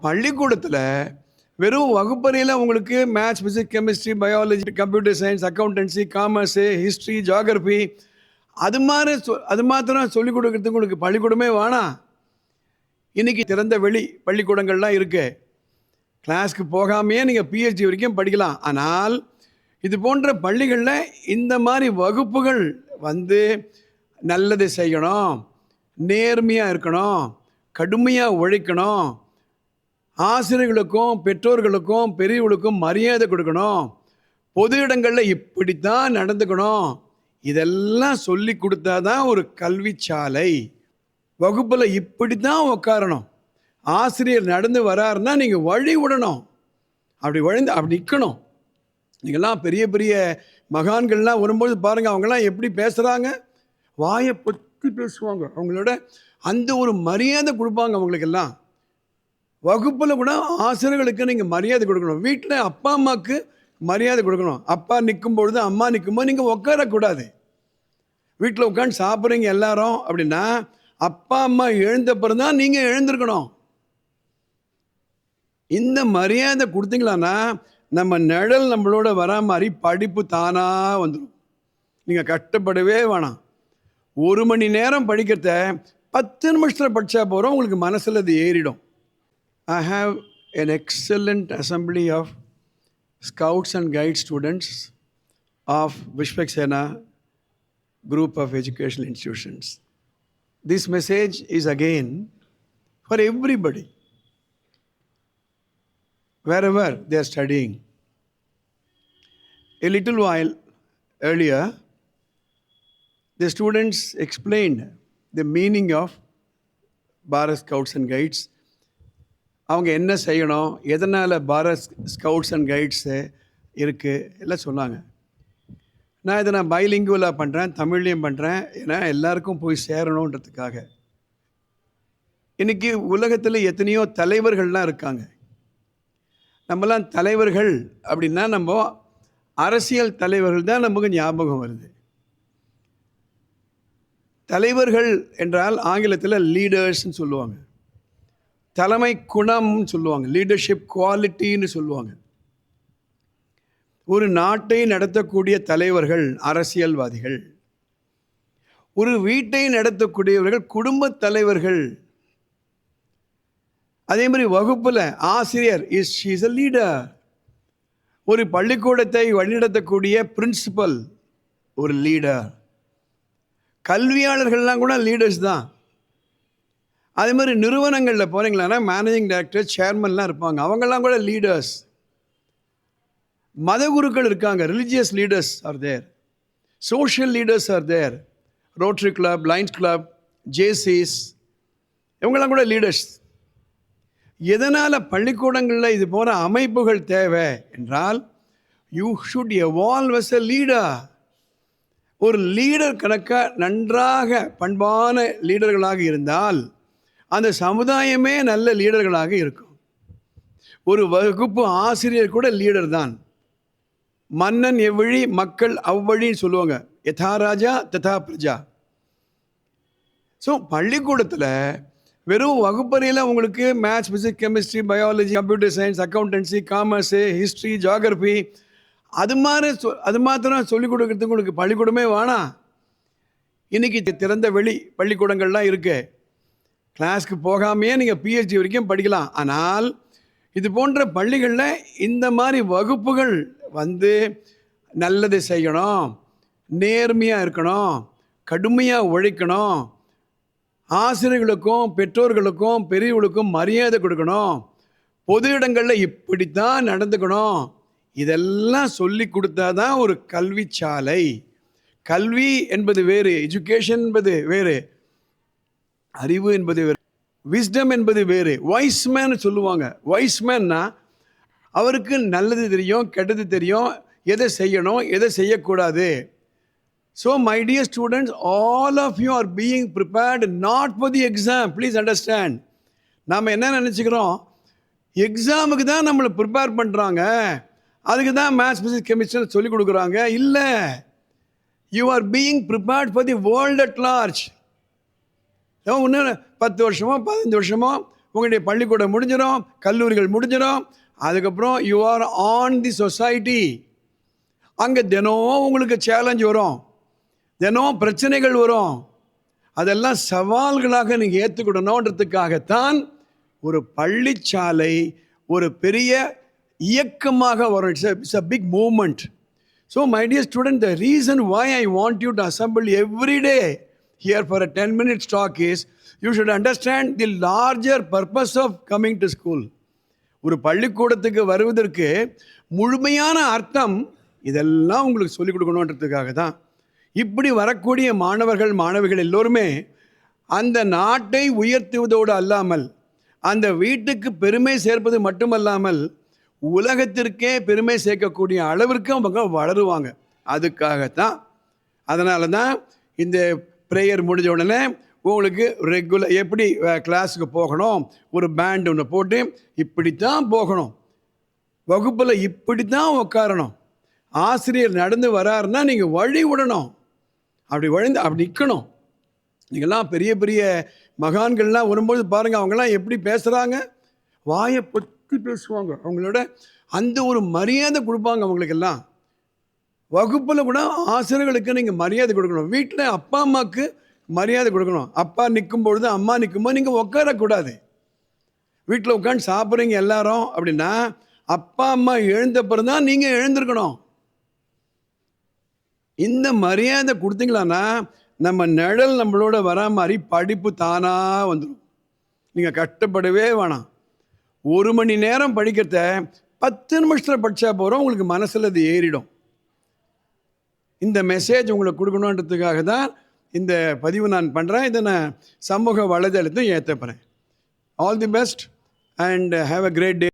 பள்ளிக்கூடத்தில் வெறும் வகுப்பறையில் உங்களுக்கு maths physics chemistry biology computer science accountancy commerce history geography அது மாதிரி சொ அது மாத்திரம் சொல்லிக் கொடுக்கறதுக்கு உங்களுக்கு பள்ளிக்கூடமே வேணாம் இன்றைக்கி திறந்த வெளி பள்ளிக்கூடங்கள்லாம் இருக்குது கிளாஸ்க்கு போகாமையே நீங்கள் பிஹெச்டி வரைக்கும் படிக்கலாம். ஆனால் இது போன்ற பள்ளிகளில் இந்த மாதிரி வகுப்புகள் வந்து நல்லது செய்யணும் நேர்மையாக இருக்கணும் கடுமையாக உழைக்கணும் ஆசிரியர்களுக்கும் பெற்றோர்களுக்கும் பெரியவர்களுக்கும் மரியாதை கொடுக்கணும். பொது இடங்களில் இப்படித்தான் நடந்துக்கணும். இதெல்லாம் சொல்லி கொடுத்தா தான் ஒரு கல்வி சாலை வகுப்பில் இப்படி தான் உட்காரணும் ஆசிரியர் நடந்து வராருன்னா நீங்கள் வழி விடணும். அப்படி வழிந்து அப்படி நிற்கணும் நீங்கள்லாம் பெரிய பெரிய மகான்கள்லாம் வரும்போது பாருங்கள் அவங்கெல்லாம் எப்படி பேசுகிறாங்க வாயை பொத்தி பேசுவாங்க. அவங்களோட அந்த ஒரு மரியாதை கொடுப்பாங்க அவங்களுக்கெல்லாம். வகுப்பில் கூட ஆசிரியர்களுக்கு நீங்கள் மரியாதை கொடுக்கணும். வீட்டில் அப்பா அம்மாவுக்கு மரியாதை கொடுக்கணும். அப்பா நிற்கும் பொழுது அம்மா நிற்கும்போது நீங்கள் உட்காரக்கூடாது வீட்டில் உட்காந்து சாப்பிட்றீங்க எல்லாரும் அப்படின்னா அப்பா அம்மா எழுந்தப்புறம் தான் நீங்கள் எழுந்திருக்கணும். இந்த மரியாதை கொடுத்தீங்களான்னா நம்ம நிழல் நம்மளோட வரா மாதிரி படிப்பு தானாக வந்துடும் நீங்கள் கஷ்டப்படவே வேணாம். ஒரு மணி நேரம் படிக்கிறத பத்து நிமிஷத்தில் படித்தா போகிறோம் உங்களுக்கு மனசில் அது ஏறிடும். I have an excellent assembly of scouts and guide students of Vishwaksena group of educational institutions. This message is again for everybody, wherever they are studying. A little while earlier, the students explained the meaning of Bharat Scouts and Guides அவங்க என்ன செய்யணும் எதனால் Bharat scouts and guides இருக்குது எல்லாம் சொன்னாங்க. நான் இதை நான் பைலிங்குவலாக பண்ணுறேன் தமிழ்லேயும் பண்ணுறேன் ஏன்னா எல்லாருக்கும் போய் சேரணுன்றதுக்காக. இன்றைக்கி உலகத்தில் எத்தனையோ தலைவர்கள்லாம் இருக்காங்க. நம்மலாம் தலைவர்கள் அப்படின்னா நம்ம அரசியல் தலைவர்கள் தான் நமக்கு ஞாபகம் வருது. தலைவர்கள் என்றால் ஆங்கிலத்தில் லீடர்ஸ்ன்னு சொல்லுவாங்க. தலைமை குணம்னு சொல்லுவாங்க. லீடர்ஷிப் குவாலிட்டின்னு சொல்லுவாங்க. ஒரு நாட்டை நடத்தக்கூடிய தலைவர்கள் அரசியல்வாதிகள். ஒரு வீட்டை நடத்தக்கூடியவர்கள் குடும்ப தலைவர்கள். அதே மாதிரி வகுப்பில் ஆசிரியர் இஸ் இஸ் அ லீடர் ஒரு பள்ளிக்கூடத்தை வழிநடத்தக்கூடிய பிரின்சிபல் ஒரு லீடர் கல்வியாளர்கள்லாம் கூட லீடர்ஸ் தான். அதே மாதிரி நிறுவனங்களில் போகிறீங்களான்னா மேனேஜிங் டைரக்டர் சேர்மன்லாம் இருப்பாங்க. அவங்கெல்லாம் கூட லீடர்ஸ் மத குருக்கள் இருக்காங்க religious leaders are there social leaders are there Rotary Club Lions Club Jaycees இவங்கெல்லாம் கூட லீடர்ஸ் எதனால் பள்ளிக்கூடங்களில் இது போகிற அமைப்புகள் தேவை என்றால் you should evolve as a leader ஒரு லீடர் கணக்காக நன்றாக பண்பான லீடர்களாக இருந்தால் அந்த சமுதாயமே நல்ல லீடர்களாக இருக்கும். ஒரு வகுப்பு ஆசிரியர் கூட லீடர் தான். மன்னன் எவ்வழி மக்கள் அவ்வழின்னு சொல்லுவாங்க. யதா ராஜா ததா பிரஜா. ஸோ பள்ளிக்கூடத்தில் வெறும் வகுப்பறையில் உங்களுக்கு maths physics chemistry biology computer science accountancy commerce history geography அது மாதிரி சொ அது மாத்திரம் சொல்லிக் கொடுக்கறதுக்கு உங்களுக்கு பள்ளிக்கூடமே வேணாம். இன்றைக்கி திறந்த வெளி பள்ளிக்கூடங்கள்லாம் இருக்குது கிளாஸ்க்கு போகாமையே நீங்கள் பிஹெச்டி வரைக்கும் படிக்கலாம். ஆனால் இது போன்ற பள்ளிகளில் இந்த மாதிரி வகுப்புகள் வந்து நல்லது செய்யணும் நேர்மையாக இருக்கணும் கடுமையாக உழைக்கணும் ஆசிரியர்களுக்கும் பெற்றோர்களுக்கும் பெரியவர்களுக்கும் மரியாதை கொடுக்கணும் பொது இடங்களில் இப்படித்தான் நடந்துக்கணும். இதெல்லாம் சொல்லி கொடுத்தா தான் ஒரு கல்வி சாலை கல்வி என்பது வேறு எஜுகேஷன் என்பது வேறு. அறிவு என்பது வேறு விஸ்டம் என்பது வேறு. வைஸ்மேன் சொல்லுவாங்க. வைஸ்மேன்னா அவருக்கு நல்லது தெரியும் கெட்டது தெரியும் எதை செய்யணும் எதை செய்யக்கூடாது. So my dear students all of you are being prepared not for the exam please understand நாம் என்ன நினச்சிக்கிறோம்? எக்ஸாமுக்கு தான் நம்மளை ப்ரிப்பேர் பண்ணுறாங்க அதுக்கு தான் மேத்ஸ் ஃபிசிக்ஸ் கெமிஸ்ட்ரி சொல்லிக் கொடுக்குறாங்க. இல்லை. You are being prepared for the world at large ஒன்று பத்து வருஷமோ பதினஞ்சு வருஷமோ உங்களுடைய பள்ளிக்கூடம் முடிஞ்சிடும் கல்லூரிகள் முடிஞ்சிடும் அதுக்கப்புறம் you are on the society அங்கே தினம் உங்களுக்கு சேலஞ்ச் வரும். தினம் பிரச்சனைகள் வரும். அதெல்லாம் சவால்களாக நீங்கள் ஏற்றுக்கிடணுன்றதுக்காகத்தான் ஒரு பள்ளிச்சாலை ஒரு பெரிய இயக்கமாக வரும். It's it's a big moment so my dear student the reason why I want you to assemble every day here for a ten minutes talk is you should understand the larger purpose of coming to school ஒரு பள்ளிக்கூடத்துக்கு வருவதற்கு முழுமையான அர்த்தம் இதெல்லாம் உங்களுக்கு சொல்லிக் கொடுக்கணுன்றதுக்காக தான். இப்படி வரக்கூடிய மாணவர்கள் மாணவிகள் எல்லோருமே அந்த நாட்டை உயர்த்துவதோடு அல்லாமல் அந்த வீட்டுக்கு பெருமை சேர்ப்பது மட்டுமல்லாமல் உலகத்திற்கே பெருமை சேர்க்கக்கூடிய அளவிற்கு அவங்க வளருவாங்க. அதுக்காகத்தான். அதனால தான் இந்த ப்ரேயர் முடிஞ்ச உடனே உங்களுக்கு ரெகுலர் எப்படி கிளாஸுக்கு போகணும் ஒரு பேண்ட் ஒன்று போட்டு இப்படித்தான் போகணும். வகுப்பில் இப்படி தான் உட்காரணும் ஆசிரியர் நடந்து வராருன்னா நீங்கள் வழி விடணும். அப்படி வழிந்து அப்படி நிற்கணும் நீங்கள்லாம் பெரிய பெரிய மகான்கள்லாம் வரும்போது பாருங்கள் அவங்கெல்லாம் எப்படி பேசுகிறாங்க வாயை பொத்தி பேசுவாங்க. அவங்களோட அந்த ஒரு மரியாதை கொடுப்பாங்க அவங்களுக்கெல்லாம். வகுப்பில் கூட ஆசிரியர்களுக்கு நீங்கள் மரியாதை கொடுக்கணும். வீட்டில் அப்பா அம்மாவுக்கு மரியாதை கொடுக்கணும். அப்பா நிற்கும் பொழுது அம்மா நிற்கும்போது நீங்கள் உட்காரக்கூடாது வீட்டில் உட்காந்து சாப்பிட்றீங்க எல்லாரும் அப்படின்னா அப்பா அம்மா எழுந்த பிறந்தான் தான் நீங்கள் எழுந்திருக்கணும். இந்த மரியாதை கொடுத்தீங்களான்னா நம்ம நிழல் நம்மளோட வரா மாதிரி படிப்பு தானாக வந்துடும் நீங்கள் கஷ்டப்படவே வேணாம். ஒரு மணி நேரம் படிக்கிறத பத்து நிமிஷத்தில் படித்தா போகிறோம் உங்களுக்கு மனசில் அது ஏறிடும். இந்த மெசேஜ் உங்களுக்கு கொடுக்கணுன்றதுக்காக தான் இந்த பதிவு நான் பண்ணுறேன் இதை நான் சமூக வலைதளத்தையும் ஏற்றப்படுறேன் all the best and have a great day